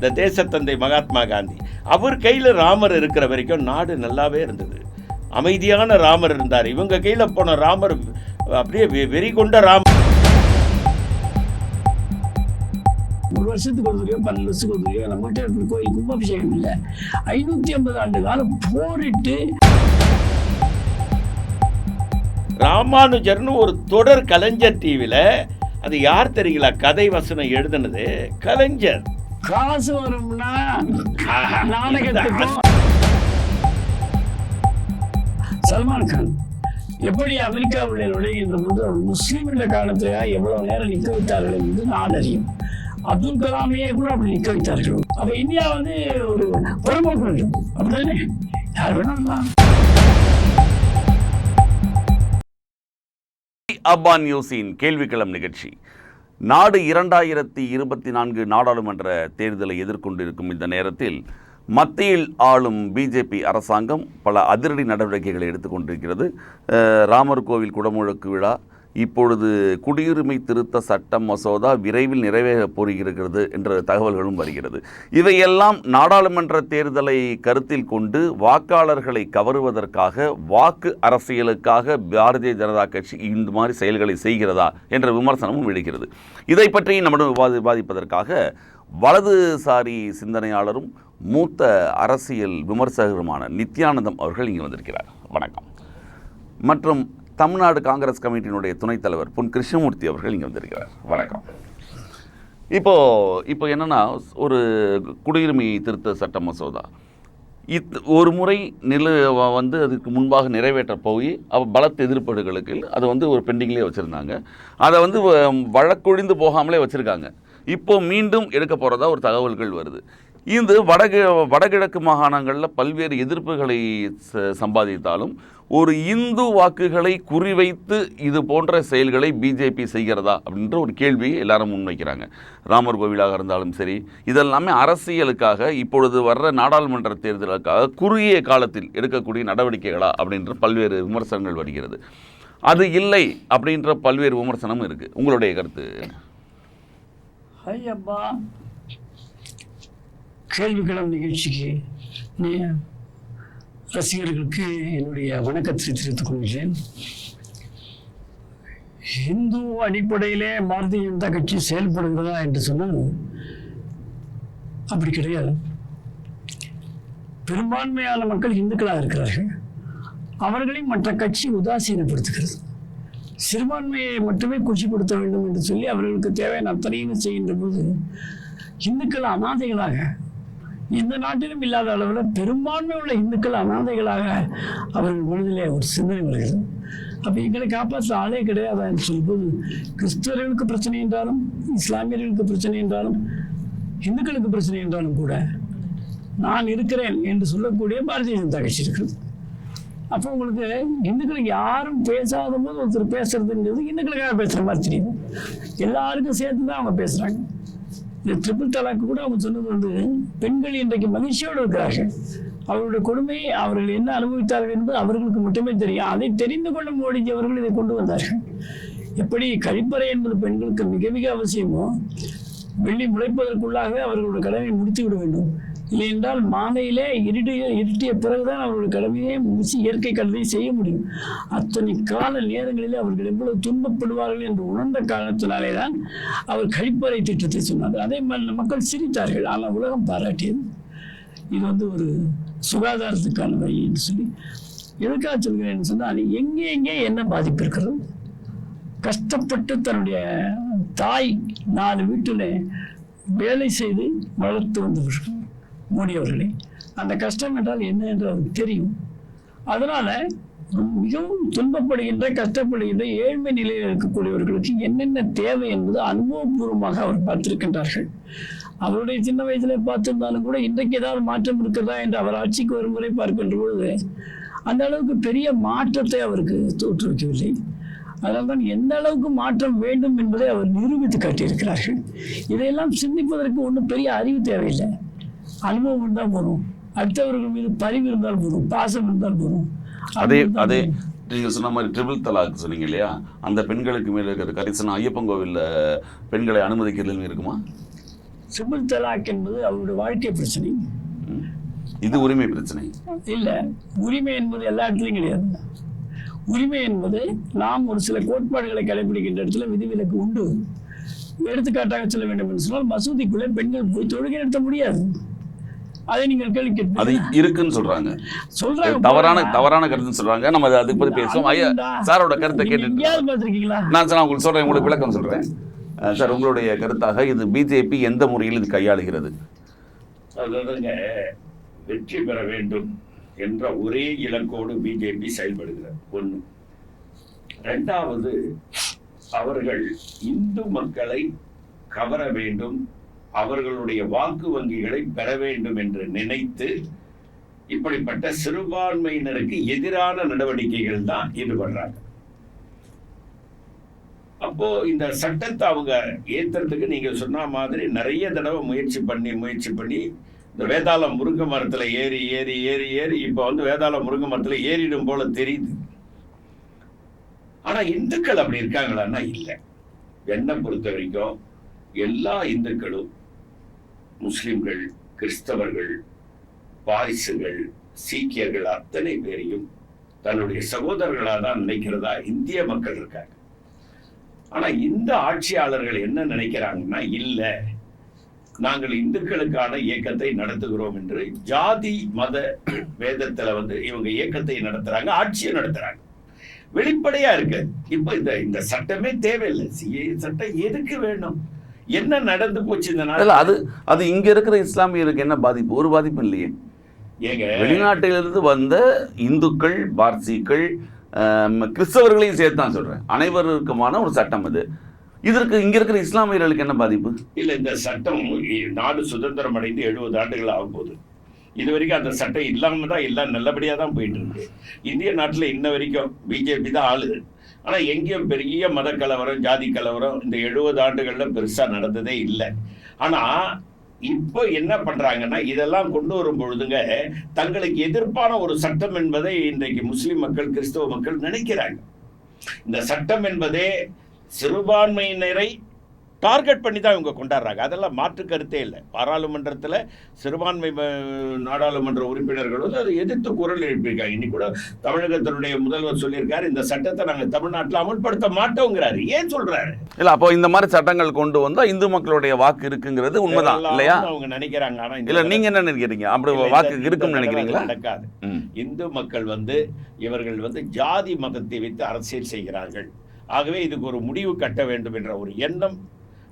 இந்த தேசத்தந்தை மகாத்மா காந்தி. அவர் கையில் ராமர் இருக்கிற வரைக்கும் நாடு நல்லாவே இருந்தது. அமைதியான ராமர் இருந்தார். இவங்க கையில் போன ராமர் அப்படியே வெறி கொண்ட ராமர் ஒரு வருஷத்துக்கு ஒரு தடவையோ பன்னெண்டு வருஷத்துக்கு ஒரு தடவையோ நம்மகிட்ட இருக்கிற கோயில் கும்பாபிஷேகம் இல்லை. ஐநூற்றி ஐம்பது ஆண்டு காலம் போரிட்டு ராமானுஜர்னு ஒரு தொடர் கலைஞர் டிவியில் அது யார் தெரியுங்களா? கதை வசனம் எழுதுனது கலைஞர். காசு வரும்னா நாடகத்துக்கும் சல்மான் கான் எப்படி அமெரிக்காவுடைய நுழைகின்ற போது அவர் முஸ்லீம் என்ற காரணத்திலேயே எவ்வளவு நேரம் நிற்க வைத்தார்கள் என்று நான் அறியும். அப்துல் கலாமையே கூட அப்படி நிற்க வைத்தார்கள். அப்ப இந்தியா வந்து ஒரு புறம்போக்கு வேண்டும் அப்படிதானே யார் வேணாலும் அப்பா நியூஸின் கேள்விக்களம் நிகழ்ச்சி. நாடு இரண்டாயிரத்தி இருபத்தி நான்கு நாடாளுமன்ற தேர்தலை எதிர்கொண்டிருக்கும் இந்த நேரத்தில் மத்தியில் ஆளும் பிஜேபி அரசாங்கம் பல அதிரடி நடவடிக்கைகளை எடுத்துக்கொண்டிருக்கிறது. ராமர் கோவில் குடமுழக்கு விழா இப்பொழுது குடியுரிமை திருத்த சட்ட மசோதா விரைவில் நிறைவேறப் போகிறது என்ற தகவல்களும் வருகிறது. இவையெல்லாம் நாடாளுமன்ற தேர்தலை கருத்தில் கொண்டு வாக்காளர்களை கவருவதற்காக வாக்கு அரசியலுக்காக பாரதிய ஜனதா கட்சி இந்த மாதிரி செயல்களை செய்கிறதா என்ற விமர்சனமும் எழுகிறது. இதை பற்றி நம்மிடம் விவாதி விவாதிப்பதற்காக வலதுசாரி சிந்தனையாளரும் மூத்த அரசியல் விமர்சகருமான நித்யானந்தம் அவர்கள் இங்கே வந்திருக்கிறார். வணக்கம். மற்றும் தமிழ்நாடு காங்கிரஸ் கமிட்டியினுடைய துணைத் தலைவர் பொன் கிருஷ்ணமூர்த்தி அவர்கள் இங்கே வந்திருக்கிறார். வணக்கம். இப்போ இப்போ என்னென்னா ஒரு குடியுரிமை திருத்த சட்ட மசோதா. இத் ஒரு முறை நில வந்து அதுக்கு முன்பாக நிறைவேற்ற போய் அவ பலத்த எதிர்ப்புகளுக்கு அது வந்து ஒரு பெண்டிங்லேயே வச்சுருந்தாங்க. அதை வந்து வ- வழக்கொழிந்து போகாமலே வச்சுருக்காங்க. இப்போ மீண்டும் எடுக்க போகிறதா ஒரு தகவல்கள் வருது. இது வடகி வடகிழக்கு மாகாணங்களில் பல்வேறு எதிர்ப்புகளை ச- சம்பாதித்தாலும் ஒரு இந்து வாக்குகளை குறிவைத்து இது போன்ற செயல்களை பிஜேபி செய்கிறதா அப்படின்ற ஒரு கேள்வியை எல்லாரும் முன்வைக்கிறாங்க. ராமர் கோவிலாக இருந்தாலும் சரி இதெல்லாமே அரசியலுக்காக இப்பொழுது வர்ற நாடாளுமன்ற தேர்தலுக்காக குறுகிய காலத்தில் எடுக்கக்கூடிய நடவடிக்கைகளா அப்படின்ற பல்வேறு விமர்சனங்கள் வருகிறது. அது இல்லை அப்படின்ற பல்வேறு விமர்சனமும் இருக்குது உங்களுடைய கருத்து ஐயப்பா கேள்விகளம் நிகழ்ச்சிக்கு ரசிகர்களுக்கு என்னுடைய வணக்கத்தை தெரிவித்துக் கொள்கிறேன். இந்து அடிப்படையிலே பாரதிய ஜனதா கட்சி செயல்படுகிறதா என்று சொன்னால் அப்படி கிடையாது. பெரும்பான்மையான மக்கள் இந்துக்களாக இருக்கிறார்கள். அவர்களையும் மற்ற கட்சி உதாசீனப்படுத்துகிறது. சிறுபான்மையை மட்டுமே குச்சிப்படுத்த வேண்டும் என்று சொல்லி அவர்களுக்கு தேவையான அத்தனையும் செய்கின்ற போது இந்துக்கள் அனாதைகளாக இந்த நாட்டிலும் இல்லாத அளவில் பெரும்பான்மை உள்ள இந்துக்கள் அனாதைகளாக அவர்கள் மனதிலே ஒரு சிந்தனை வருகிறது. அப்போ எங்களை காப்பாற்ற ஆளே கிடையாது என்று சொல்லும்போது கிறிஸ்தவர்களுக்கு பிரச்சனை என்றாலும் இஸ்லாமியர்களுக்கு பிரச்சனை என்றாலும் இந்துக்களுக்கு பிரச்சனை என்றாலும் கூட நான் இருக்கிறேன் என்று சொல்லக்கூடிய பாரதிய ஜனதா கட்சி இருக்கிறது. அப்போ உங்களுக்கு இந்துக்களுக்கு யாரும் பேசாத போது ஒருத்தர் பேசுறதுங்கிறது இந்துக்களுக்காக பேசுகிற மாதிரி தெரியுது. எல்லாருக்கும் சேர்த்து தான் அவங்க பேசுகிறாங்க இந்த ட்ரிபிள் தலாக்கு கூட அவங்க சொன்னது வந்து பெண்கள் இன்றைக்கு மகிழ்ச்சியோடு இருக்கிறார்கள். அவர்களுடைய கொடுமையை அவர்கள் என்ன அனுபவித்தார்கள் என்பது அவர்களுக்கு மட்டுமே தெரியும். அதை தெரிந்து கொள்ள மோடிஜி அவர்கள் இதை கொண்டு வந்தார்கள். எப்படி கழிப்பறை என்பது பெண்களுக்கு மிக மிக அவசியமோ வெள்ளி முளைப்பதற்குள்ளாகவே அவர்களுடைய கடமையை முடித்து விட வேண்டும். இல்லையென்றால் மாலையிலே இருட்டிய இருட்டிய பிறகுதான் அவர்களுடைய கடமையை முடிச்சு இயற்கை கடமையை செய்ய முடியும். அத்தனை கால நேரங்களிலே அவர்கள் எவ்வளவு துன்பப்படுவார்கள் என்று உணர்ந்த காரணத்தினாலே தான் அவர் கழிப்பறை திட்டத்தை சொன்னார். அதே மாதிரி மக்கள் சிரித்தார்கள். ஆனால் உலகம் பாராட்டியது. இது வந்து ஒரு சுகாதாரத்துக்கான வழி என்று சொல்லி எதுக்காக சொல்கிறேன்னு சொன்னால் எங்கே எங்கே என்ன பாதிப்பு இருக்கிறது கஷ்டப்பட்டு தன்னுடைய தாய் நாலு வீட்டில் வேலை செய்து வளர்த்து வந்தவர்கள். மோடி அந்த கஷ்டம் என்றால் என்ன என்று அவருக்கு தெரியும். அதனால் மிகவும் துன்பப்படுகின்ற கஷ்டப்படுகின்ற ஏழ்மை நிலையில் இருக்கக்கூடியவர்களுக்கு என்னென்ன தேவை என்பது அனுபவபூர்வமாக அவர் பார்த்திருக்கின்றார்கள். அவருடைய சின்ன வயசுல பார்த்திருந்தாலும் கூட இன்றைக்கு ஏதாவது மாற்றம் இருக்கிறதா என்று அவர் ஆட்சிக்கு வரும் முறை பார்க்கின்ற பொழுது அந்த அளவுக்கு பெரிய மாற்றத்தை அவருக்கு தோற்றுவிக்கவில்லை. அதனால்தான் எந்த அளவுக்கு மாற்றம் வேண்டும் என்பதை அவர் நிரூபித்து காட்டியிருக்கிறார்கள். இதையெல்லாம் சிந்திப்பதற்கு ஒன்றும் பெரிய அறிவு தேவையில்லை. அனுபவம் இருந்தால் போதும் அடுத்தவர்கள் மீது பரிவு இருந்தால் போதும் பாசம் இருந்தால் போதும் அதே அதே நீங்கள் சொன்ன மாதிரி ட்ரிபிள் தலாக் சொன்னீங்க இல்லையா? அந்த பெண்களுக்கு மேலே இருக்கிற கரிசனம் ஐயப்பன் கோவிலில் பெண்களை அனுமதிக்கிறதுன்னு இருக்குமா? சிபில் தலாக் என்பது அவருடைய வாழ்க்கை பிரச்சனை. இது உரிமை பிரச்சனை. இல்லை. உரிமை என்பது எல்லா இடத்துலையும் கிடையாது. உரிமை என்பது நாம் ஒரு சில கோட்பாடுகளை கடைபிடிக்கின்ற இடத்துல விதிவிலக்கு உண்டு. எடுத்துக்காட்டாக சொல்ல வேண்டும் என்று சொன்னால் மசூதிக்குள்ளே பெண்கள் போய் தொழுகை நடத்த முடியாது. அதை நீங்கள் கேள்வி அது இருக்குன்னு சொல்றாங்க. சொல்றாங்க தவறான. தவறான கருத்துன்னு சொல்றாங்க. நம்ம அதை அதுக்கு பத்தி பேசுவோம். ஐயா சாரோட கருத்தை கேட்டுட்டு நான் சார் உங்களுக்கு சொல்றேன். உங்களுக்கு விளக்கம் சொல்றேன். சார் உங்களுடைய கருத்தாக இது பிஜேபி எந்த முறையில் இது கையாளுகிறது? வெற்றி பெற வேண்டும் என்ற ஒரே இலக்கோடு பிஜேபி செயல்படுகிறது. ஒன்று ரெண்டாவது அவர்கள் இந்து மக்களை கவர வேண்டும். அவர்களுடைய வாக்கு வங்கிகளை பெற வேண்டும் என்று நினைத்து இப்படிப்பட்ட சிறுபான்மையினருக்கு எதிரான நடவடிக்கைகள் தான் ஈடுபடுறாங்க. அப்போ இந்த சட்டத்தை அவங்க ஏத்துறதுக்கு நீங்க சொன்ன மாதிரி நிறைய தடவை முயற்சி பண்ணி முயற்சி பண்ணி இந்த வேதாள முருங்கை மரத்துல ஏறி ஏறி ஏறி ஏறி இப்போ வந்து வேதாள முருங்கை மரத்துல ஏறிடும் போல தெரியுது. ஆனா இந்துக்கள் அப்படி இருக்காங்களான்னா இல்லை. என்னை பொறுத்த வரைக்கும் எல்லா இந்துக்களும் முஸ்லிம்கள் கிறிஸ்தவர்கள் பாரிசுகள் சீக்கியர்கள் அத்தனை பேரையும் தன்னுடைய சகோதரர்களாக தான் நினைக்கிறதா இந்திய மக்கள் இருக்காங்க. ஆனா இந்த ஆட்சியாளர்கள் என்ன நினைக்கிறாங்கன்னா இல்ல நாங்கள் இந்துக்களுக்கான இயக்கத்தை நடத்துகிறோம் என்று ஜாதி மத வேதத்துல வந்து இவங்க இயக்கத்தை நடத்துறாங்க ஆட்சியை நடத்துறாங்க. வெளிப்படையா இருக்கு. இப்ப இந்த இந்த சட்டமே தேவையில்லை. சிஏ சட்டம் எதுக்கு வேணும்? என்ன நடந்து போச்சு இந்த நாள் அது அது இங்க இருக்கிற இஸ்லாமியருக்கு என்ன பாதிப்பு? ஒரு பாதிப்பும் இல்லையே. ஏங்க. வெளிநாட்டிலிருந்து வந்த இந்துக்கள் பார்சிகள் கிறிஸ்தவர்களையும் சேர்த்து தான் சொல்றேன். அனைவருக்குமான ஒரு சட்டம் அது. இதற்கு இங்க இருக்கிற இஸ்லாமியர்களுக்கு என்ன பாதிப்பு? இல்ல இந்த சட்டம் நாடு சுதந்திரம் அடைந்து எழுபது ஆண்டுகள் ஆக போகுது இது வரைக்கும் அந்த சட்டம் இல்லாம தான் எல்லாம் நல்லபடியா தான் போயிட்டு இருக்கு. இந்திய நாட்டுல இன்ன வரைக்கும் பிஜேபி தான் ஆளுது. ஆனால் எங்கேயும் பெரிய மத கலவரம் ஜாதி கலவரம் இந்த எழுபது ஆண்டுகளில் பெருசாக நடந்ததே இல்லை. ஆனால் இப்போ என்ன பண்றாங்கன்னா இதெல்லாம் கொண்டு வரும் பொழுதுங்க தங்களுக்கு எதிர்ப்பான ஒரு சட்டம் என்பதை இன்றைக்கு முஸ்லிம் மக்கள் கிறிஸ்தவ மக்கள் நினைக்கிறாங்க. இந்த சட்டம் என்பதே சிறுபான்மையினரை டார்கெட் பண்ணி தான் இவங்க கொண்டாடுறாங்க. அதெல்லாம் மாற்று கருத்தே இல்லை. பாராளுமன்றத்தில் சிறுபான்மை நாடாளுமன்ற உறுப்பினர்கள் வந்து அதை எதிர்த்து குரல் எழுப்பியிருக்காங்க. இன்னைக்கு கூட தமிழகத்தினுடைய முதல்வர் சொல்லியிருக்காரு இந்த சட்டத்தை நாங்கள் தமிழ்நாட்டில் அமல்படுத்த மாட்டோங்கிறாரு. ஏன் சொல்றாரு? இல்ல அப்போ இந்த மாதிரி சட்டங்கள் கொண்டு வந்தா இந்து மக்களுடைய வாக்கு இருக்குங்கிறது உண்மைதான் இல்லையா? அவங்க நினைக்கிறாங்க. ஆனா இந்த இல்ல நீங்க என்ன நினைக்கிறீங்க? அப்படி வாக்கு இருக்கும்னு நினைக்கிறீங்களா? நடக்காது. இந்து மக்கள் வந்து இவர்கள் வந்து ஜாதி மதத்தை வைத்து அரசியல் செய்கிறார்கள். ஆகவே இதுக்கு ஒரு முடிவு கட்ட வேண்டும் என்ற ஒரு எண்ணம்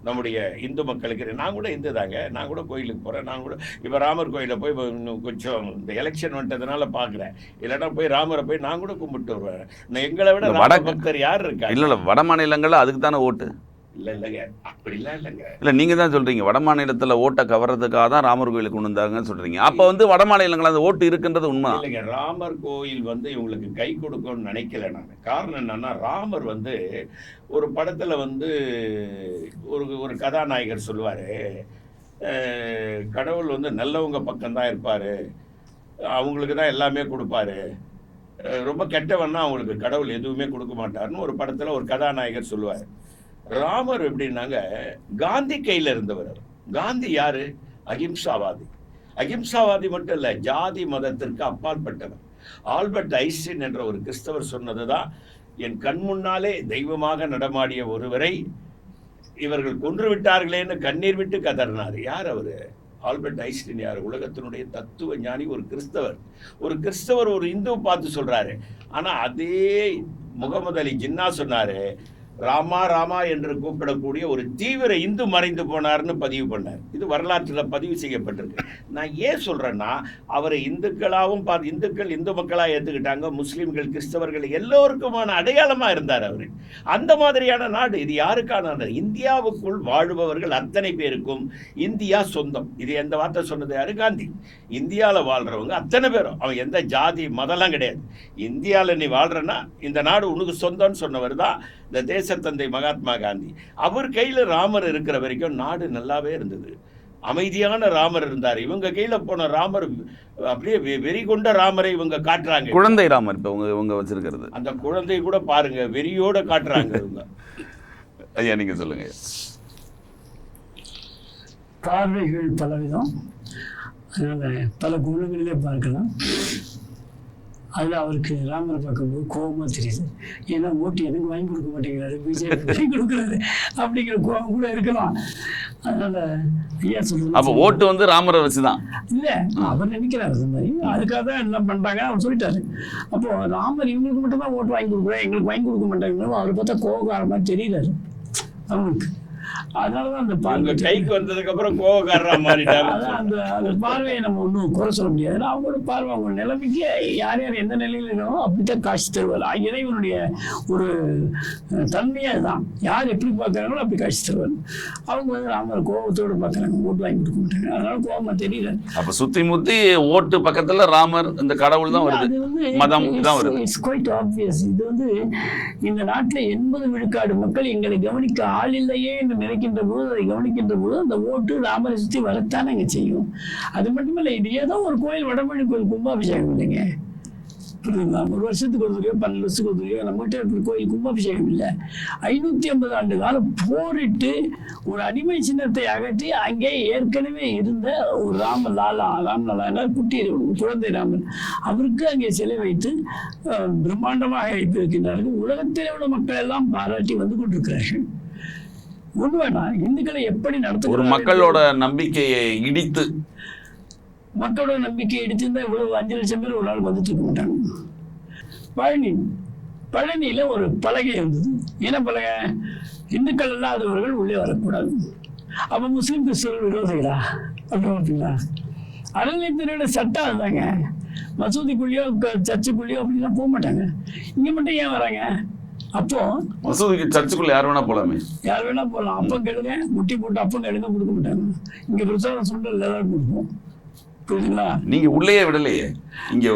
நம்முடைய இந்து மக்களுக்கு. நான் கூட இந்து தாங்க. நான் கூட கோயிலுக்கு போகிறேன் நான் கூட இப்போ ராமர் கோயிலில் போய் கொஞ்சம் இந்த எலெக்ஷன் வந்துட்டதுனால பார்க்குறேன் இல்லைன்னா போய் ராமரை போய் நான் கூட கும்பிட்டு வருவேன். எங்களை விட வடக்கு- பக்தர் யார் இருக்கா இல்ல இல்ல வட மாநிலங்கள்ல அதுக்கு தானே ஓட்டு? இல்லை இல்லைங்க அப்படிலாம் இல்லைங்க. இல்ல நீங்க தான் சொல்றீங்க. வட மாநிலத்துல ஓட்டை கவர்றதுக்காக தான் ராமர் கோயிலுக்கு கொண்டு வந்தாங்கன்னு சொல்றீங்க. அப்ப வந்து வட மாநிலங்கள் அந்த ஓட்டு இருக்குன்றது உண்மைதான். இல்லைங்க ராமர் கோயில் வந்து இவங்களுக்கு கை கொடுக்கும்னு நினைக்கல நான். காரணம் என்னன்னா ராமர் வந்து ஒரு படத்துல வந்து ஒரு ஒரு கதாநாயகர் சொல்லுவாரு. கடவுள் வந்து நல்லவங்க பக்கம்தான் இருப்பாரு. அவங்களுக்கு தான் எல்லாமே கொடுப்பாரு. ரொம்ப கெட்டவன்னா அவங்களுக்கு கடவுள் எதுவுமே கொடுக்க மாட்டாருன்னு ஒரு படத்துல ஒரு கதாநாயகர் சொல்லுவார். ராமர் எப்படின்னாங்க காந்தி கையில இருந்தவர் அவர். காந்தி யாரு? அகிம்சாவாதி. அகிம்சாவாதி மட்டும் இல்ல ஜாதி மதத்திற்கு அப்பாற்பட்டவர். ஆல்பர்ட் ஐஸ்டின் என்ற ஒரு கிறிஸ்தவர் சொன்னதுதான் என் கண் முன்னாலே தெய்வமாக நடமாடிய ஒருவரை இவர்கள் கொன்று விட்டார்களேன்னு கண்ணீர் விட்டு கதறினார். யார் அவரு? ஆல்பர்ட் ஐஸ்டின் யார்? உலகத்தினுடைய தத்துவ ஞானி ஒரு கிறிஸ்தவர். ஒரு கிறிஸ்தவர் ஒரு இந்து பார்த்து சொல்றாரு. ஆனா அதே முகமது அலி ஜின்னா சொன்னாரு ராமா ராமா என்று கூப்பிடக்கூடிய ஒரு தீவிர இந்து மறைந்து போனார்னு பதிவு பண்ணார். இது வரலாற்றில் பதிவு செய்யப்பட்டிருக்கு. நான் ஏன் சொல்றேன்னா அவரை இந்துக்களாகவும் பார்த்து இந்துக்கள் இந்து மக்களாக ஏற்றுக்கிட்டாங்க முஸ்லீம்கள் கிறிஸ்தவர்கள் எல்லோருக்குமான அடையாளமாக இருந்தார் அவர். அந்த மாதிரியான நாடு இது யாருக்கான இந்தியாவுக்குள் வாழுபவர்கள் அத்தனை பேருக்கும் இந்தியா சொந்தம். இது எந்த வார்த்தை சொன்னது யாரு? காந்தி. இந்தியாவில் வாழ்றவங்க அத்தனை பேரும். அவன் எந்த ஜாதி மதம்லாம் கிடையாது. இந்தியாவில் நீ வாழ்கிறன்னா இந்த நாடு உனக்கு சொந்தம்னு சொன்னவர் தான் இந்த தேசத்தந்தை மகாத்மா காந்தி. அவர் கையில் ராமர் இருக்கிற வரைக்கும் நாடு நல்லாவே இருந்தது. அமைதியான ராமர் இருந்தார். இவங்க கையில போன ராமர் அப்படியே வெறி கொண்ட ராமரை இவங்க காட்டுறாங்க. குழந்தை ராமர் இப்ப உங்க உங்க வச்சிருக்கிறது. அந்த குழந்தை கூட பாருங்க வெறியோட காட்டுறாங்க இவங்க. ஐயா நீங்க சொல்லுங்க. பார்வைகள் பலவிதம். அதனால் பல குணங்களிலே பார்க்கலாம். அதில் அவருக்கு ராமரை பார்க்கும்போது கோபமாக தெரியுது. ஏன்னா ஓட்டு எனக்கு வாங்கி கொடுக்க மாட்டேங்கிறாரு பிஜேபி வாங்கி கொடுக்குறாரு அப்படிங்கிற கோபம் கூட இருக்கலாம். அதனால் ஐயா அப்போ சொல்கிறது ஓட்டு வந்து ராமரை வச்சு தான் இல்லை அவர் நினைக்கிறார் அந்த மாதிரி. அதுக்காக தான் என்ன பண்ணுறாங்க அவர் சொல்லிட்டாரு. அப்போ ராமர் இவங்களுக்கு மட்டும் தான் ஓட்டு வாங்கி கொடுக்குறேன் எங்களுக்கு வாங்கி கொடுக்க மாட்டாங்க அவர் பார்த்தா கோபக்காரமாக தெரியுறாரு அவங்களுக்கு அதனால தான் அந்த பார்வை கைக்கு வந்ததுக்கு அப்புறம் கோவக்காரரா அந்த அந்த பார்வையை நம்ம ஒன்றும் குறை சொல்ல முடியாது. அவங்களோட பார்வை அவங்க நிலைமைக்கு யார் யார் எந்த நிலையில் இருக்கணும் அப்படித்தான் காட்சி தருவார். இறைவனுடைய ஒரு தன்மையே அதுதான். யார் எப்படி பார்க்குறாங்களோ அப்படி காட்சி தருவார். அவங்க வந்து ராமர் கோபத்தோடு பார்க்குறாங்க. ஓட்டு வாங்கி கொடுக்க மாட்டாங்க. அதனால கோபமாக தெரியல. அப்ப சுத்தி முத்தி ஓட்டு பக்கத்துல ராமர் இந்த கடவுள் தான் வருது. மதம் தான் வருது. இட்ஸ் குவைட் ஆப்வியஸ் இது வந்து இந்த நாட்டில் எண்பது விழுக்காடு மக்கள் எங்களை கவனிக்க ஆள் இல்லையே என்று நினைக்கின்ற போது அதை கவனிக்கின்ற போது அந்த ஓட்டு ராமரை சுற்றி வரத்தான் இங்கே செய்யும் அது மட்டுமில்லை இது ஏதோ ஒரு கோயில் வடமொழி கோயில் கும்பாபிஷேகம் இல்லைங்க. புரியுதுங்களா? ஒரு வருஷத்துக்கு ஒரு தடவையோ பன்னெண்டு வருஷத்துக்கு ஒரு தடவையோ நம்மகிட்ட இருக்கிற கோயில் கும்பாபிஷேகம் இல்லை. ஐநூற்றி ஐம்பது ஆண்டு காலம் போரிட்டு ஒரு அடிமை சின்னத்தை அகற்றி அங்கே ஏற்கனவே இருந்த ஒரு ராம லாலா ராம் லாலா குட்டி குழந்தை ராமன் அவருக்கு அங்கே சிலை வைத்து பிரம்மாண்டமாக வைத்திருக்கின்றார்கள். உலகத்தில் உள்ள மக்கள் எல்லாம் பாராட்டி வந்து கொண்டிருக்கிறார்கள். வேணாம் இந்துக்களை எப்படி ஒரு நடத்துகிறார்கள் மக்களோட நம்பிக்கையை இடித்து. மக்களோட நம்பிக்கை எடுத்திருந்தா இவ்வளவு அஞ்சு லட்சம் பேர் ஒரு நாள் வந்துட்டு இருக்க மாட்டாங்க. பழனி பழனியில் ஒரு பலகை இருந்தது. என்ன பலகை? இந்துக்கள் இல்லாதவர்கள் உள்ளே வரக்கூடாது. அப்போ முஸ்லீம் கிறிஸ்தவர்கள் விரோதிகளா? அப்படி பார்த்தீங்களா அறநிலையத்தினோட சட்டம் அதுதாங்க. மசூதிக்குள்ளேயோ சர்ச்சுக்குள்ளேயோ அப்படிலாம் போக மாட்டாங்க. இங்கே மட்டும் ஏன் வராங்க? அப்போ மசூதிக்கு சர்ச்சுக்குள்ள யார் வேணா போலாமே. யார் வேணா போகலாம் அப்பம் கெடுங்க முட்டி போட்டு அப்பம் கெடுங்க கொடுக்க மாட்டாங்க. இங்கே பிரச்சாரம் சுண்டல் ஏதாவது கொடுப்போம். நீங்க உள்ளேயே விடலையே. இங்க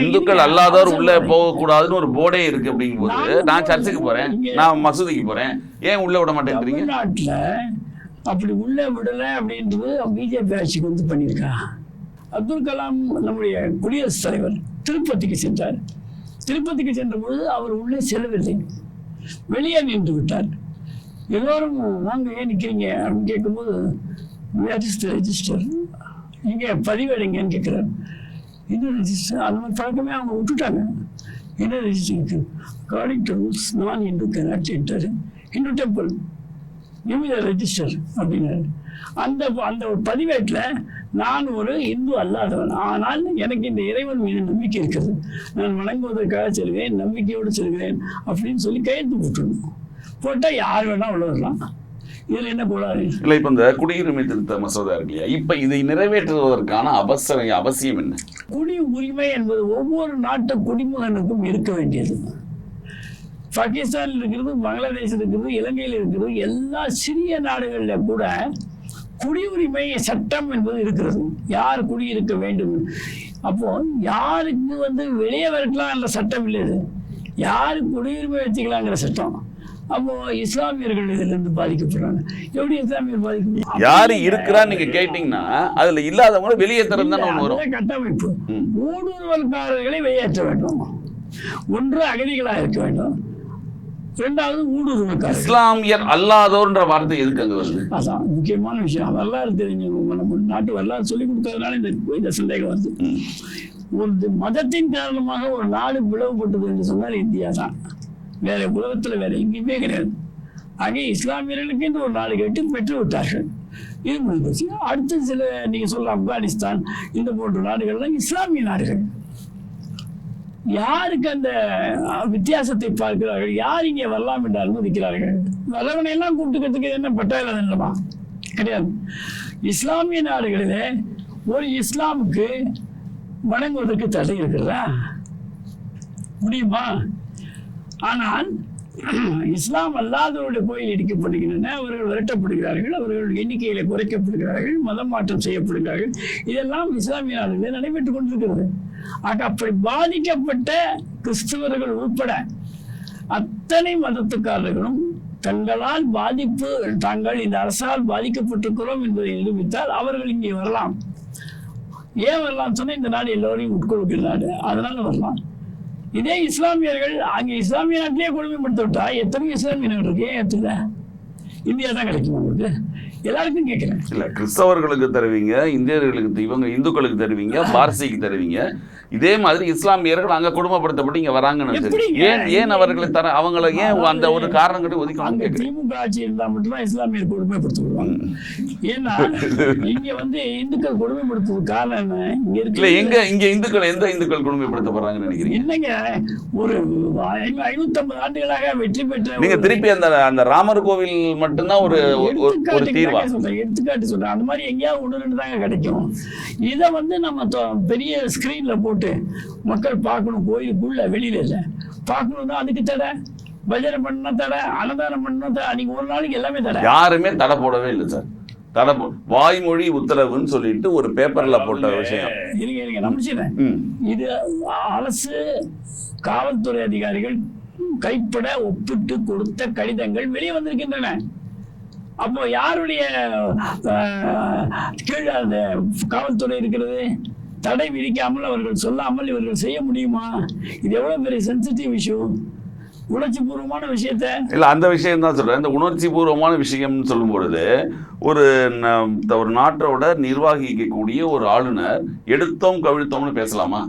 இந்துக்கள்? அல்லாதவர் உள்ள போக கூடாதுன்னு ஒரு போர்டே இருக்கு அப்படிங்கும்போது நானும் நான் சர்ச்சுக்கு போறேன். நான் மசூதிக்கு போறேன். ஏன் உள்ள விட மாட்டேன்றீங்க தமிழ்நாட்டுல அப்படி உள்ள விடலை அப்படின்றது பிஜேபி ஆட்சிக்கு வந்து பண்ணியிருக்கா. அப்துல் கலாம் நம்முடைய குடியரசுத் தலைவர் திருப்பதிக்கு சென்றார். திருப்பதிக்கு சென்ற பொழுது அவர் உள்ளே செல்லவில்லை. வெளியே நின்று விட்டார். எல்லோரும் வாங்க ஏன் நிற்கிறீங்க? அப்படின்னு கேட்கும்போது ரெஜிஸ்டர் ரெஜிஸ்டர் இங்கே பதிவேடுங்கன்னு கேட்குறாரு. என்ன ரெஜிஸ்டர் அந்த மாதிரி பழக்கமே அவங்க விட்டுட்டாங்க. என்ன register according to rules non Hindu can't enter Hindu temple நிமித register அப்படின்னாரு. அந்த அந்த பதிவேட்டில் நான் ஒரு இந்து அல்லாதவன். ஆனால் எனக்கு இந்த இறைவன் மீது நம்பிக்கை இருக்கிறது நான் வணங்குவதற்காக செல்கிறேன் நம்பிக்கையோடு செல்கிறேன் அப்படின்னு சொல்லி கையெழுத்து போட்டுடணும் போட்டால் யார் வேணால் உள்ள வரலாம் இதில் என்ன கூடாது இல்ல இப்ப இந்த குடியுரிமை திருத்த மசோதா இருக்கு இல்லையா? இப்ப இதை நிறைவேற்றுவதற்கான அவசர அவசியம் என்ன? குடி உரிமை என்பது ஒவ்வொரு நாட்டு குடிமகனுக்கும் இருக்க வேண்டியது. பாகிஸ்தானில் இருக்கிறது பங்களாதேஷில் இருக்கிறது இலங்கையில் இருக்கிறது எல்லா சிறிய நாடுகளில் கூட குடியுரிமை சட்டம் என்பது இருக்கிறது. யார் குடியிருக்க வேண்டும்? அப்போ யாருக்கு வந்து வெளியே வரக்கலாம் என்ற சட்டம் இல்லை இது. யார் குடியுரிமை வச்சுக்கலாங்கிற சட்டம்? அப்போ இஸ்லாமியர்கள் இதிலிருந்து பாதிக்கப்படுறாங்க. எப்படி இஸ்லாமியர் பாதிக்கப்படுறாங்க? யாரு இருக்கிறான்னு நீங்க கேட்டீங்கன்னா அதுல இல்லாதவங்க வெளியேற்றுறது தானே ஒண்ணு வரும். கட்டமைப்பு. ஊடுருவல்காரர்களை வெளியேற்ற வேண்டும். ஒன்று அகதிகளாக இருக்க வேண்டும். இரண்டாவது ஊடுருவல்காரர்கள் இஸ்லாமியர் அல்லாதோர்ன்ற வார்த்தை எதுக்கு அங்க வருது? அதான் முக்கியமான விஷயம். வரலாறு தெரிஞ்சவங்க நம்ம நாட்டு வரலாறு சொல்லிக் கொடுக்கறதுனால இந்த இந்த சந்தேகம் வருது. ஒரு மதத்தின் காரணமாக ஒரு நாடு பிளவுபட்டது என்று சொன்னால் இந்தியா தான். வேற உலகத்துல வேற எங்கேயுமே கிடையாது. அங்கே இஸ்லாமியர்களுக்கு என்று ஒரு நாடு கேட்டு பெற்று விட்டார்கள். இது போச்சு அடுத்து சில நீங்க சொல்ல ஆப்கானிஸ்தான் இந்த போன்ற நாடுகள்லாம் இஸ்லாமிய நாடுகள். யாருக்கு அந்த வித்தியாசத்தை பார்க்கிறார்கள்? யார் இங்கே வரலாம் என்று அனுமதிக்கிறார்கள்? வரவனை எல்லாம் கூப்பிட்டுக்கிறதுக்கு என்ன பட்டாயில் இல்லைமா கிடையாது. இஸ்லாமிய நாடுகளிலே ஒரு இஸ்லாமுக்கு வணங்குவதற்கு தடை இருக்கிறதா? முடியுமா? ஆனால் இஸ்லாம் அல்லாதவருடைய கோயில் இடிக்கப்படுகின்றன அவர்கள் விரட்டப்படுகிறார்கள் அவர்கள் எண்ணிக்கையில குறைக்கப்படுகிறார்கள் மதம் மாற்றம் செய்யப்படுகிறார்கள். இதெல்லாம் இஸ்லாமிய நாடுகளில் நடைபெற்றுக் கொண்டிருக்கிறது. ஆக அப்படி பாதிக்கப்பட்ட கிறிஸ்தவர்கள் உட்பட அத்தனை மதத்துக்காரர்களும் தங்களால் பாதிப்பு தாங்கள் இந்த அரசால் பாதிக்கப்பட்டிருக்கிறோம் என்பதை நிரூபித்தால் அவர்கள் இங்கே வரலாம். ஏன் வரலாம் சொன்னால் இந்த நாடு எல்லோரையும் உட்கொள்கிற நாடு அதனால வரலாம். இதே இஸ்லாமியர்கள் அங்கே இஸ்லாமிய நாட்டிலேயே கொடுமைப்படுத்த விட்டா எத்தனை இஸ்லாமிய நாடு இருக்கு இந்தியா தான் கிடைக்குமா உங்களுக்கு? எல்லாருக்கும் கேட்குறேன். இல்ல கிறிஸ்தவர்களுக்கு தருவீங்க இந்தியர்களுக்கு இவங்க இந்துக்களுக்கு தருவீங்க பார்சிக்கு தருவீங்க. இதே மாதிரி இஸ்லாமியர்கள் அங்க குடும்பப்படுத்தப்பட்டு இங்க வராங்கன்னு? ஏன் ஏன் அவர்களை தர அவங்கள ஏன் அந்த ஒரு காரணம் கட்டி ஒதுக்கணும் திமுக ஆட்சி இருந்தா மட்டும்தான் இஸ்லாமியர் கொடுமைப்படுத்துவாங்க ஏன்னா இங்க வந்து இந்துக்கள் கொடுமைப்படுத்துறது காரணம் என்ன? இங்க இல்ல இருக்கு எங்க இங்க இந்துக்கள் எந்த இந்துக்கள் குடும்பப்படுத்தப்படுறாங்கன்னு நினைக்கிறீங்க? என்னங்க ஒரு ஐநூத்தி ஐம்பது ஆண்டுகளாக வெற்றி பெற்ற நீங்க ஒரு- திருப்பி அந்த அந்த ராமர் கோவில் மட்டும்தான் ஒரு ஒரு- தீர்வா? எடுத்துக்காட்டு சொல்றேன். அந்த மாதிரி எங்கேயாவது ஒன்று ரெண்டு தாங்க கிடைக்கும். இதை வந்து நம்ம பெரிய ஸ்கிரீன்ல போட்டு மக்கள் பார்க்கணும். கோயிலுக்குள்ள வெளியில இல்லை. பார்க்கணும்னா அதுக்கு தடை. பஜனை பண்ணா தடை அன்னதானம் பண்ணா தடை. அன்னைக்கு ஒரு நாளைக்கு எல்லாமே தடை. யாருமே தடை போடவே இல்லை சார். தடை வாய்மொழி உத்தரவுன்னு சொல்லிட்டு ஒரு பேப்பர்ல போட்ட விஷயம். இருங்க இருங்க. நம்பிச்சிடுறேன். இது அரசு காவல்துறை அதிகாரிகள் கைப்பட ஒப்பிட்டு கொடுத்த கடிதங்கள் வெளியே வந்திருக்கின்றன. அப்போ யாருடைய கீழே அந்த காவல்துறை இருக்கிறது? தடை விதிக்காமல் அவர்கள் சொல்லாமல் இவர்கள் செய்ய முடியுமா? இது எவ்வளோ பெரிய சென்சிட்டிவ் இஷ்யூ உணர்ச்சி பூர்வமான விஷயத்த? இல்லை அந்த விஷயம் தான் சொல்கிறேன் இந்த உணர்ச்சி பூர்வமான விஷயம்னு சொல்லும் பொழுது ஒரு ஒரு நாட்டோட நிர்வகிக்கக்கூடிய ஒரு ஆளுநர் எடுத்தோம் கவிழ்த்தோம்னு பேசலாமா?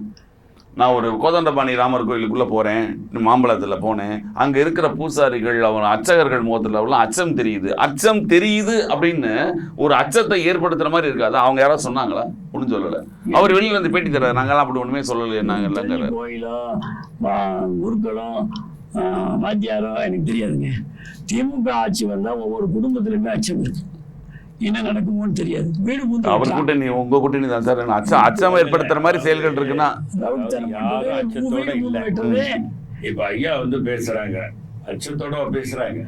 நான் ஒரு கோதண்டபாணி ராமர் கோயிலுக்குள்ளே போகிறேன் மாம்பழத்தில் போனேன். அங்கே இருக்கிற பூசாரிகள் அவன் அர்ச்சகர்கள் முகத்தில் அவ்வளோ அச்சம் தெரியுது. அச்சம் தெரியுது அப்படின்னு ஒரு அச்சத்தை ஏற்படுத்துகிற மாதிரி இருக்காது. அவங்க யாராவது சொன்னாங்களா? ஒன்றும் சொல்லலை. அவர் வெளியில் இருந்து பேட்டி தர்றாரு. நாங்கள்லாம் அப்படி ஒன்றுமே சொல்லலையே நாங்கள் கோயிலோ வா- குருக்களோ வாத்தியாரோ எனக்கு தெரியாதுங்க. திமுக ஆட்சி வந்தால் ஒவ்வொரு குடும்பத்திலுமே அச்சம் இருக்குது என்ன நடக்குமோன்னு தெரியாது. வீடு பூந்து அவர் கூட்டணி உங்க கூட்டணி தான் சார். அச்சம் அச்சம் ஏற்படுத்துற மாதிரி செயல்கள் இருக்குன்னா. இப்ப ஐயா வந்து பேசுறாங்க. அச்சத்தோட பேசுறாங்க.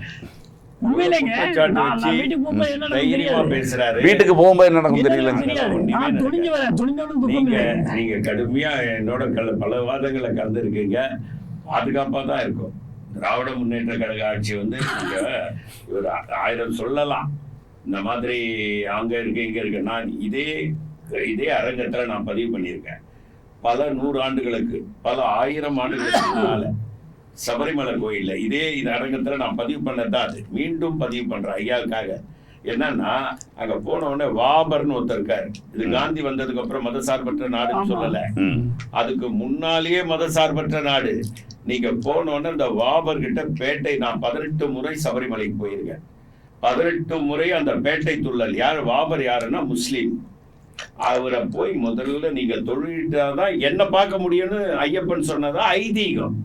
வீட்டுக்கு போகும்போது என்ன நடக்கும் தெரியல நீங்க கடுமையா என்னோட கல பல வாதங்களை கலந்துருக்கீங்க. பாதுகாப்பா தான் இருக்கும். திராவிட முன்னேற்ற கழக ஆட்சி வந்து ஆ- ஆயிரம் சொல்லலாம். இந்த மாதிரி அங்க இருக்கு இங்க இருக்கு. நான் இதே இதே அரங்கத்துல நான் பதிவு பண்ணியிருக்கேன். பல நூறு ஆண்டுகளுக்கு பல ஆயிரம் ஆண்டுகளுக்கு முன்னால சபரிமலை கோயில்ல இதே இது அரங்கத்துல நான் பதிவு பண்ணதான் அது. மீண்டும் பதிவு பண்றேன் ஐயாவுக்காக. என்னன்னா அங்க போன உடனே வாபர்னு ஒருத்தர் இருக்காரு. இது காந்தி வந்ததுக்கு அப்புறம் மதசார்பற்ற நாடுன்னு. சொல்லல. அதுக்கு முன்னாலேயே மதசார்பற்ற நாடு. நீங்க போன உடனே இந்த வாபர் கிட்ட பேட்டை நான் பதினெட்டு முறை சபரிமலைக்கு போயிருக்கேன். பதினெட்டு முறை அந்த பேட்டை துள்ளல். யார்? வாபர் யாருன்னா முஸ்லீம். அவரை போய் முதல்ல நீங்க தொழுகிட்டாதான் என்ன பார்க்க முடியும்னு ஐயப்பன் சொன்னதா? ஐதீகம்.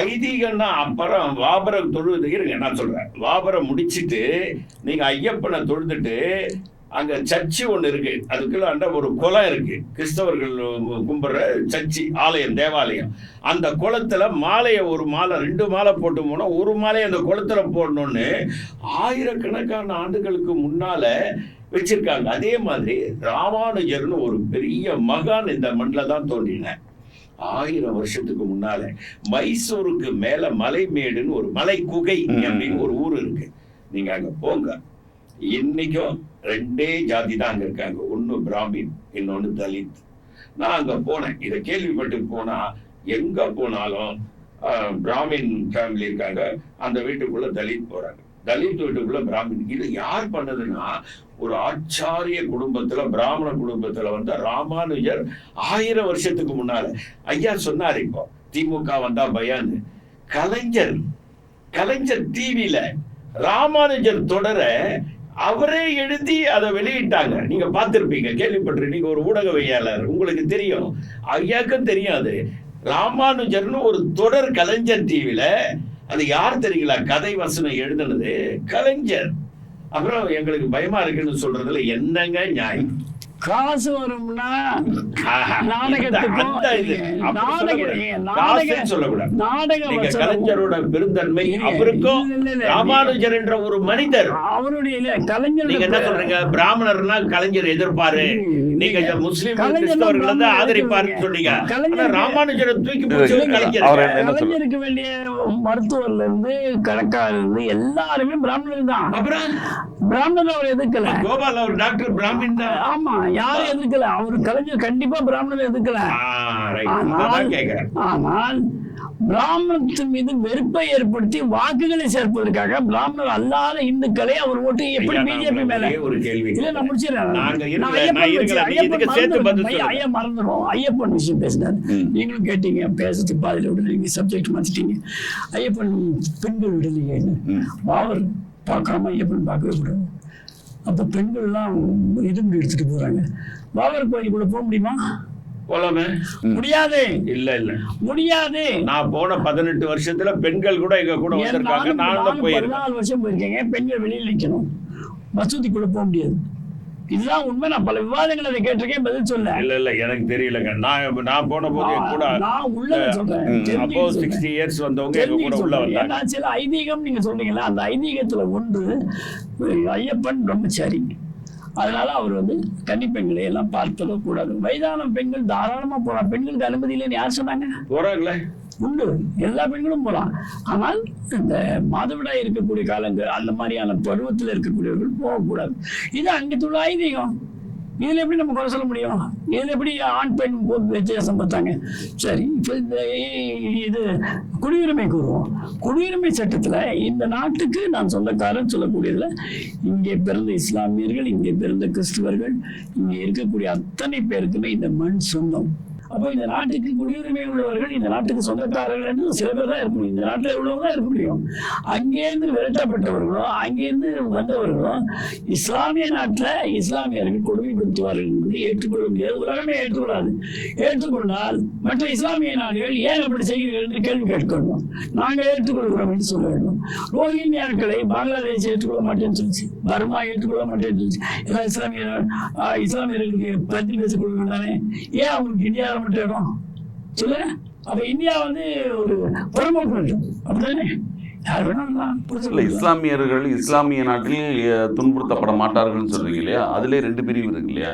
ஐதீகம்னா அப்புறம் வாபரை தொழுது இருங்க நான் சொல்றேன். வாபரை முடிச்சிட்டு நீங்க ஐயப்பனை தொழுதுட்டு அங்க சர்ச்சு ஒண்ணு இருக்கு. அதுக்குள்ள அண்ட ஒரு குளம் இருக்கு. கிறிஸ்தவர்கள் கும்பிடுற சர்ச்சு ஆலயம் தேவாலயம். அந்த குளத்துல மாலையை ஒரு மாலை ரெண்டு மாலை போட்டு போனா ஒரு மாலையை அந்த குளத்துல போடணும்னு ஆயிரக்கணக்கான ஆண்டுகளுக்கு முன்னால வச்சிருக்காங்க. அதே மாதிரி ராமானுஜர்னு ஒரு பெரிய மகான் இந்த மண்ணில் தான் தோன்றினார் ஆயிரம் வருஷத்துக்கு முன்னால மைசூருக்கு மேல மலைமேடுன்னு ஒரு மலை குகை. அப்படின்னு ஒரு ஊர் இருக்கு. நீங்க அங்க போங்க. இன்னைக்கும் ரெண்டே ஜாதி தான் அங்க இருக்காங்க. ஒண்ணு பிராமின் இன்னொன்னு தலித். நான் அங்க போனேன். இதை கேள்விப்பட்டு போனா எங்க போனாலும் பிராமின் ஃபேமிலி இருக்காங்க. அந்த வீட்டுக்குள்ள தலித் போறாங்க. தலித் வீட்டுக்குள்ள பிராமின். இது யார் பண்ணதுன்னா ஒரு ஆச்சாரிய குடும்பத்துல பிராமண குடும்பத்துல வந்து ராமானுஜர் ஆயிரம் வருஷத்துக்கு முன்னால. ஐயா சொன்னார் இப்போ திமுக வந்தா பயான்னு. கலைஞர் கலைஞர் டிவியில ராமானுஜர் தொடர அவரே எழுதி அதை வெளியிட்டாங்க. நீங்க பார்த்துருப்பீங்க கேள்விப்பட்டிருப்பீங்க. ஒரு ஊடகவியலாளர் உங்களுக்கு தெரியும். ஐயாக்கும் தெரியாது. ராமானுஜர்னு ஒரு தொடர் கலைஞர் டிவியில அது யார் தெரியுங்களா? கதை வசனம் எழுதுனது கலைஞர். அப்புறம் எங்களுக்கு பயமா இருக்குன்னு சொல்றதுல என்னங்க நியாயம்? காசு வரும்னா கலைஞரோட பெருந்தன்மை. அவருக்கும். ராமானுஜர் என்ற ஒரு மனிதர். அவருடைய கலைஞர் நீங்க என்ன சொல்றீங்க? பிராமணர்னா கலைஞர் எதிர்ப்பாரு. நீங்க முஸ்லீம் கலைஞர் கிறிஸ்தவர்கள் வந்து ஆதரிப்பாருன்னு சொன்னீங்க ராமானுஜரை தூக்கி கலைஞருக்கு வேண்டிய மருத்துவர்ல இருந்து கணக்காரர் இருந்து எல்லாருமே பிராமணர் தான். அப்புறம்? பிராமணர் அவர் எதிர்க்கல. கோபால் அவர் டாக்டர் பிராமின் தான். ஆமா யாரும் எதிர்க்கல. அவர் கலைஞர் கண்டிப்பா பிராமணர் எதிர்க்கல. ஆனால் பிராமணத்தின் மீது வெறுப்பை ஏற்படுத்தி வாக்குகளை சேர்ப்பதற்காக பிராமணர் அல்லாத இந்துக்களை அவர் ஓட்டு எப்படி பிஜேபி மேல? ஒரே கேள்வி இல்ல நான் முடிச்சிடறேன். ஐயா மறந்துடும் ஐயப்பன் விஷயம் பேசினார். நீங்களும் கேட்டீங்க பேசுறதுக்கு பாதியில் விடல நீங்க சப்ஜெக்ட் மாத்திட்டீங்க. ஐயப்பன் பெண்கள் விடலையே ம். பாவர் பார்க்காம ஐயப்பன் பார்க்கவே கூடாது. அப்போ பெண்கள்லாம் இரும்பு எடுத்துட்டு போறாங்க. பாபர் கோயிலுக்குள்ள போக முடியுமா? போலாமே. முடியாது. இல்ல இல்ல. முடியாது. நான் போன பதினெட்டு வருஷத்துல பெண்கள் கூட எங்க கூட வந்திருக்காங்க. நானும் போயிருக்கேன். பதினாலு வருஷம் போயிருக்கேங்க பெண்கள் வெளியில் நிற்கணும் மசூதிக்குள்ள போக முடியாது. இதுதான் உண்மை. நான் பல விவாதங்கள் அதை கேட்டிருக்கேன் பதில் சொல்ல. இல்ல இல்ல எனக்கு தெரியலங்க. நான் நான் போன போது கூட நான் உள்ளத சொல்றேன். அப்போ. சிக்ஸ்டி இயர்ஸ் வந்தவங்க எங்க கூட உள்ள. வந்தாங்க. சில ஐதீகம் நீங்க சொல்றீங்களா அந்த ஐதீகத்துல ஒன்று ஐயப்பன் பிரம்மச்சாரி. அதனால அவர் வந்து கன்னி பெண்களை எல்லாம் பார்ப்பதோ கூடாது. வயதான பெண்கள் தாராளமா போலாம் பெண்களுக்கு அனுமதி இல்லைன்னு யார் சொன்னாங்க? போறாங்களே. உண்டு. எல்லா பெண்களும் போகலாம் ஆனால் இந்த மாதவிடாய் இருக்கக்கூடிய காலங்கள் அந்த மாதிரியான பருவத்தில் இருக்கக்கூடியவர்கள் போகக்கூடாது. இது அங்கத்துள்ள ஐதீகம். இதில் எப்படி நம்ம குறை சொல்ல முடியும்? இதில் எப்படி ஆண் பெண் வித்தியாசம் பார்த்தாங்க? சரி இப்போ இந்த இது குடியுரிமை கூறுவோம். குடியுரிமை சட்டத்தில் இந்த நாட்டுக்கு நான் சொந்தக்காரன் சொல்லக்கூடியதில் இங்கே பிறந்த இஸ்லாமியர்கள் இங்கே பிறந்த கிறிஸ்துவர்கள் இங்கே இருக்கக்கூடிய அத்தனை பேருக்குமே இந்த மண் சொந்தம். அப்போ இந்த நாட்டுக்கு குடியுரிமை உள்ளவர்கள் இந்த நாட்டுக்கு சொந்தக்காரர்கள் என்று சில பேர் தான் இருக்க முடியும். இந்த நாட்டில் உள்ளவங்க தான் இருக்க முடியும். அங்கேருந்து விரட்டப்பட்டவர்களோ அங்கேருந்து வந்தவர்களோ இஸ்லாமிய நாட்டில் இஸ்லாமியர்கள் கொடுமைப்படுத்துவார்கள் என்பதை ஏற்றுக்கொள்ள முடியாது உலகமே ஏற்றுக்கொள்ளாது. ஏற்றுக்கொண்டால் மற்ற இஸ்லாமிய நாடுகள் ஏன் அப்படி செய்கிறீர்கள் என்று கேள்வி கேட்கணும். நாங்கள் ஏற்றுக்கொள்கிறோம் என்று சொல்ல வேண்டும். ரோஹிங்கியாக்களை பங்களாதேஷ் ஏற்றுக்கொள்ள மாட்டேன்னு சொல்லிச்சு. பர்மா ஏற்றுக்கொள்ள மாட்டேன்னு சொல்லிச்சு. இஸ்லாமிய இஸ்லாமியர்களுக்கு பிரதிநிதித்துவம் கொடுக்கணும் தானே. ஏன் அவங்களுக்கு இந்தியாவில் மட்டும் இடம் சொல்லு அப்ப இந்தியா வந்து ஒரு புறம்போக்கு இல்ல புரிஞ்சுக்கலாம் இஸ்லாமியர்கள் இஸ்லாமிய நாட்டில் துன்புறுத்தப்பட மாட்டார்கள்னு சொல்றீங்க இல்லையா? அதுல ரெண்டு பிரிவு இருக்கு இல்லையா?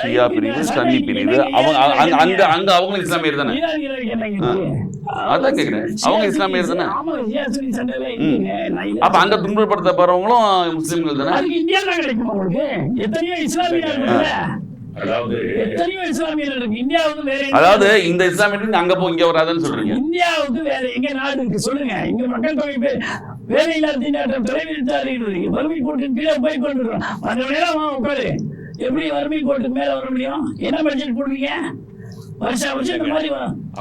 ஷியா பிரிவு சன்னி பிரிவு. அவங்க அங்க அங்க அவங்களும் இஸ்லாமியர் தானே? அதான் கேக்குறேன். அவங்க இஸ்லாமியர் தானே? அப்ப அங்க துன்பப்படுத்தப்படுறவங்களும் முஸ்லிம்கள் தானே? அதாவது அதாவது இந்த இஸ்லாமியர்கள் அங்க போ இங்க வராதுன்னு சொல்றீங்க. இந்தியாவுக்கு வேற எங்க நாடு இருக்கு? சொல்லுங்க. இங்க மக்கள் தொகை வேலை இல்லாத திண்டாட்டம் தலைவிரித்தார்கள் வறுமை கோட்டின் கீழே போய் கொண்டிருக்கிறோம் அந்த நேரம் உட்காரு. எப்படி வறுமை கோட்டுக்கு மேல வர முடியும்? என்ன பட்ஜெட் போடுவீங்க வருஷா வருஷம் இந்த மாதிரி.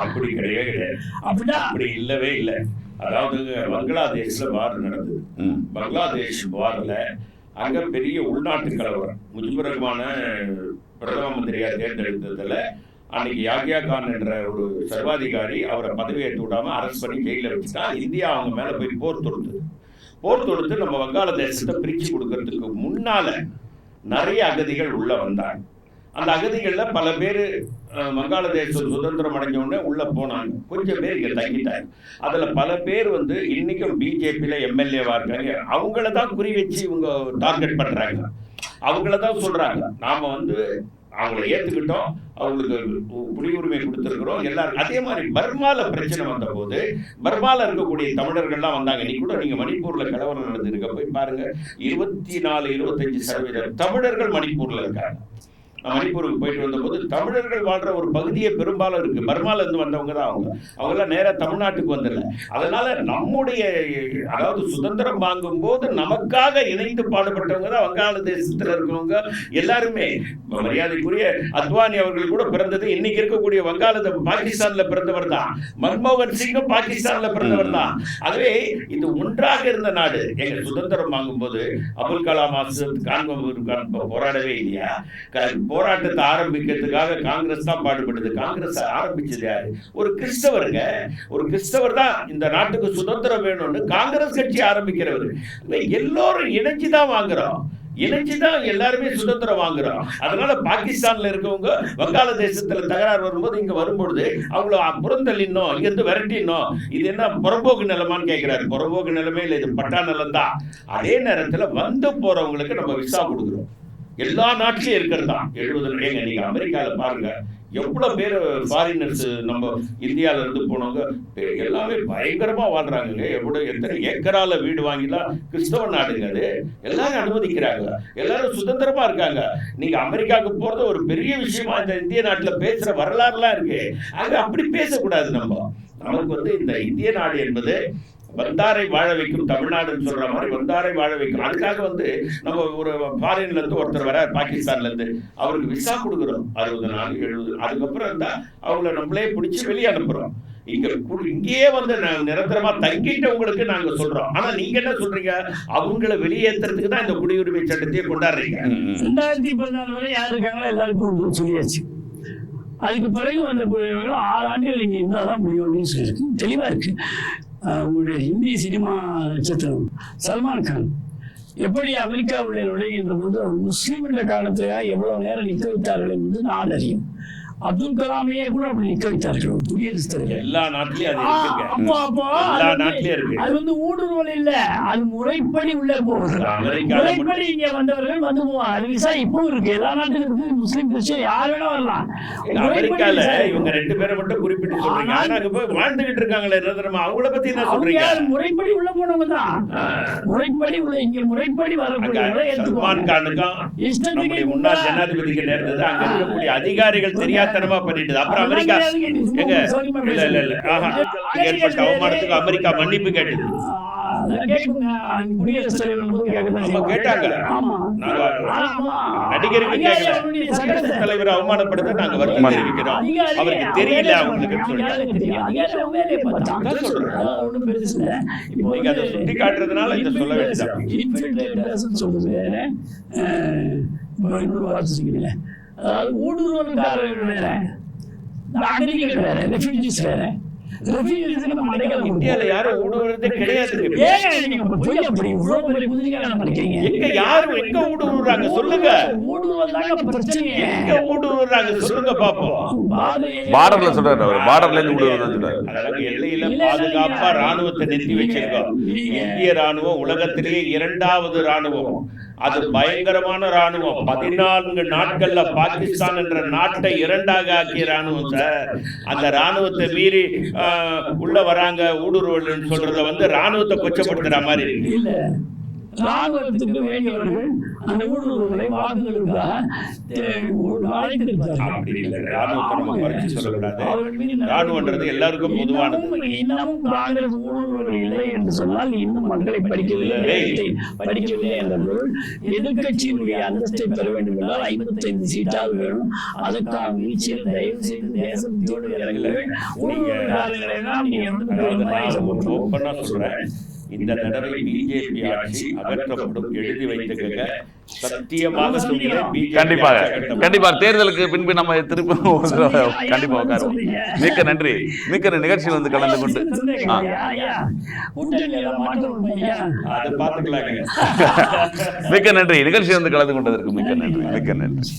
அப்படி கிடையவே கிடையாது. அப்படிதான் அப்படி இல்லவே இல்லை. அதாவது பங்களாதேஷ்ல வார் நடந்தது. பங்களாதேஷ் வார்ல அங்க பெரிய உள்நாட்டு கலவரம். முஜிபுர் ரஹ்மான பிரதம மந்திரியா தேர்ந்தெடுத்ததுல அன்னைக்கு யாகியா கான் என்ற ஒரு சர்வாதிகாரி அவரை பதவியேற்று விடாம அரசு பண்ணி ஜெயில வச்சுட்டா இந்தியா அவங்க மேல போய் போர் தொடுத்து போர் தொடுத்து நம்ம வங்காளதேசத்தை பிரிச்சு கொடுக்கறதுக்கு முன்னால நிறைய அகதிகள் உள்ள வந்தாங்க. அந்த அகதிகள்ல பல பேர் வங்காளதேசம் சுதந்திரம் அடைஞ்ச உடனே உள்ளே போனாங்க. கொஞ்சம் பேர் இங்கே தங்கிட்டாங்க. அதில் பல பேர் வந்து இன்னைக்கும் பிஜேபியில எம்எல்ஏவாக இருக்காங்க. அவங்கள தான் குறி வச்சு இவங்க டார்கெட் பண்றாங்க. அவங்கள தான் சொல்றாங்க. நாம வந்து அவங்கள ஏத்துக்கிட்டோம் அவங்களுக்கு குடியுரிமை கொடுத்துருக்குறோம் எல்லாரும். அதே மாதிரி பர்மால பிரச்சனை வந்த போது பர்மால இருக்கக்கூடிய தமிழர்கள்லாம் வந்தாங்க. நீ கூட நீங்க மணிப்பூர்ல கலவரம் நடந்திருக்க போய் பாருங்க. இருபத்தி நாலு இருபத்தஞ்சு சதவீதம் தமிழர்கள் மணிப்பூர்ல இருக்காங்க. மணிப்பூருக்கு போயிட்டு வந்தபோது தமிழர்கள் வாழ்ற ஒரு பகுதியே பெரும்பாலும் இருக்கு. பர்மால இருந்து வந்தவங்க தான் அவங்க. அவங்க எல்லாம் நேரா தமிழ்நாட்டுக்கு வந்துடல அதனால நம்முடைய அதாவது சுதந்திரம் வாங்கும் போது நமக்காக இணைந்து பாடுபட்டவங்க தான் வங்காளதேசத்துல இருக்கவங்க எல்லாருமே. மரியாதைக்குரிய அத்வானி அவர்கள் கூட பிறந்தது இன்னைக்கு இருக்கக்கூடிய வங்காள பாகிஸ்தான்ல பிறந்தவர் தான். மன்மோகன் சிங்கும் பாகிஸ்தான்ல பிறந்தவர் தான். ஆகவே இது ஒன்றாக இருந்த நாடு. எங்க சுதந்திரம் வாங்கும்போது அபுல் கலாம் ஆசாத் காண்பம் போராடவே இல்லையா? போராட்டத்தை ஆரம்பிக்கிறதுக்காக காங்கிரஸ் தான் பாடுபட்டது. காங்கிரஸ் ஆரம்பிச்சது யாரு? ஒரு கிறிஸ்தவருங்க. ஒரு கிறிஸ்தவர் தான் இந்த நாட்டுக்கு சுதந்திரம் வேணும்னு காங்கிரஸ் கட்சி ஆரம்பிக்கிறவர். எல்லோரும் இணைஞ்சு தான் வாங்குறோம். இணைஞ்சு தான் எல்லாருமே சுதந்திரம் வாங்குறோம். அதனால பாகிஸ்தான்ல இருக்கவங்க வங்காளதேசத்துல தகராறு வரும்போது இங்க வரும்பொழுது அவங்கள புறந்தள்ளினோம் இங்க இருந்து விரட்டினோம் இது என்ன புறம்போக்கு நிலமான்னு கேட்கிறாரு புறம்போக்கு நிலமே இல்லை. இது பட்டா நிலம் தான் அதே நேரத்துல வந்து போறவங்களுக்கு நம்ம விசா கொடுக்குறோம். எல்லா நாட்டிலையும் இருக்கிறது தான் எழுபது ஏங்க நீங்க அமெரிக்கால பாருங்க. எவ்வளவு பேர் ஃபாரினர்ஸ் நம்ம இந்தியால இருந்து போனவங்க எல்லாமே பயங்கரமா வாழ்றாங்க எவ்வளவு எத்தனை ஏக்கரால வீடு வாங்கிலாம். கிறிஸ்தவ நாடுங்க அது. எல்லாரும் அனுமதிக்கிறாங்க. எல்லாரும் சுதந்திரமா இருக்காங்க. நீங்க அமெரிக்காவுக்கு போறது ஒரு பெரிய விஷயமா இந்த இந்திய நாட்டுல பேசுற வரலாறுலாம் இருக்கு. அது அப்படி பேசக்கூடாது நம்ம. நமக்கு வந்து இந்த இந்திய நாடு என்பது வந்தாரை வாழ வைக்கும் தமிழ்நாடுன்னு சொல்ற மாதிரி வந்தாரை வாழ வைக்கும். அதுக்காக வந்து நம்ம ஒரு ஃபாரின்ல இருந்து ஒருத்தர் வர பாகிஸ்தான்ல இருந்து. அவருக்கு விசா கொடுக்குறோம். அறுபது நாள் எழுபது அதுக்கப்புறம் இருந்தா அவங்கள நம்மளே பிடிச்சி வெளியே அனுப்புறோம். இங்க இங்கேயே வந்து நிரந்தரமா தங்கிட்டவங்களுக்கு நாங்க சொல்றோம். ஆனா நீங்க என்ன சொல்றீங்க? அவங்கள வெளியேற்றுறதுக்கு தான் இந்த குடியுரிமை சட்டத்தையே கொண்டாடுறீங்க. ரெண்டாயிரத்தி பதினாலு வரை யார் இருக்காங்களோ எல்லாருக்கும் சொல்லியாச்சு. அதுக்கு பிறகு வந்த ஆறு ஆண்டுகள் இங்கே இருந்தால் தான் முடியும் அப்படின்னு சொல்லியிருக்கு. தெளிவாக இருக்கு. உங்களுடைய ஹிந்தி சினிமா நட்சத்திரம். சல்மான் கான். எப்படி அமெரிக்காவுடைய நுழைகின்ற போது முஸ்லீம் என்ற காரணத்துக்காக எவ்வளவு நேரம் நிற்க வைத்தார்கள் என்பது நான் அறியும். அப்துல் கலாமையே கூட அப்படி நிற்க வைத்தார்கள். ஒரு குடியரசுத் தலைவர் எல்லா நாட்டிலயும் அப்போ அப்போ எல்லா அது வந்து- நாட்டிலயும் இருக்கு. அது வந்து ஊடுருவல் இல்ல. அது முறைப்படி உள்ள மட்டும் முறைப்படி இங்க வந்தவர்கள் வந்து போவாங்க அது விசா இப்போ இருக்கு. எல்லா நாட்டிலும் இருக்கு. முஸ்லீம் கிறிஸ்டியன் யார் வேணா வரலாம். அமெரிக்கால. இவங்க ரெண்டு பேரை மட்டும் குறிப்பிட்டு சொல்றீங்க. ஆனா அங்க போய் வாழ்ந்துகிட்டு இருக்காங்களே நிரந்தரமா. அவங்கள பத்தி என்ன சொல்றீங்க? முறைப்படி உள்ள போனவங்க தான். முறைப்படி உள்ள இங்க முறைப்படி வரக்கூடியவங்களை சல்மான் கானுக்கும் இஷ்டத்துக்கு முன்னாள் ஜனாதிபதிக்கு நேர்ந்தது. அங்க இருக்கக்கூடிய அதிகாரிகள் தெரியாத்தனமா பண்ணிட்டு அப்புறம் அமெரிக்கா எங்க? இல்ல இல்ல இல்ல. ஆஹா ஏற்பட்ட அவமானத்துக்கு அமெரிக்கா மன்னிப்பு கேட்டது. நடிகருக்கு தலைவர் அவமானப்படுத்த நாங்க வருத்தம். தெரிவிக்கிறோம். அவருக்கு தெரியல அவங்களுக்கு சுட்டி காட்டுறதுனால இதை சொல்ல வேண்டியதான். ஊடுருவல்காரர்கள் வேற. அகதிகள் வேற. ரெஃப்யூஜிஸ் வேற. பார்டர்ல சொல்றாரு அவர். பார்டர்ல இருந்து விடுவதுதான் சொல்றாரு. அதாவது எல்லையில பாதுகாப்பா ராணுவத்தை நிறுத்தி வச்சிருக்கோம். இந்திய ராணுவம் உலகத்திலேயே இரண்டாவது ராணுவம் அது பயங்கரமான ராணுவம் பதினான்கு நாட்கள்ல பாகிஸ்தான் என்ற நாட்டை இரண்டாக ஆக்கிய ராணுவம் சார். அந்த ராணுவத்தை மீறி உள்ள வராங்க ஊடுருவல் சொல்றத வந்து ராணுவத்தை கொச்சப்படுத்துற மாதிரி இருக்கு. இல்ல. ராணுவத்துக்கு வேண்டியவர்கள் அந்த ஊடுருவலை ராணுவன்றது எல்லாருக்கும் பொதுவானது. இன்னமும் காங்கிரஸ் ஊடுருவல் இல்லை என்று சொன்னால் இன்னும் மக்களை படிக்கவில்லை. படிக்கவில்லை என்ற பொருள் எதிர்கட்சியினுடைய அந்தஸ்தை பெற வேண்டும் என்றால் ஐம்பத்தைந்து சீட்டாவது வேணும். அதற்கான முயற்சியில் தயவு செய்து தேசத்தோடு இறங்குங்கள் ஊடுருவல்காரர்களை எல்லாம் நீங்க வந்து சொல்றேன். இந்த தடவை பிஜேபி ஆட்சி அகற்றப்படும். எழுதி வைத்துக்கங்க. சத்தியமாக கண்டிப்பாக. கண்டிப்பாக தேர்தலுக்கு பின்பு நம்ம திரும்ப கண்டிப்பா உட்காருவோம். மிக்க நன்றி. மிக்க நன்றி. நிகழ்ச்சியில் வந்து கலந்து கொண்டு. மிக்க நன்றி. நிகழ்ச்சி வந்து கலந்து கொண்டதற்கு மிக்க நன்றி. மிக்க நன்றி.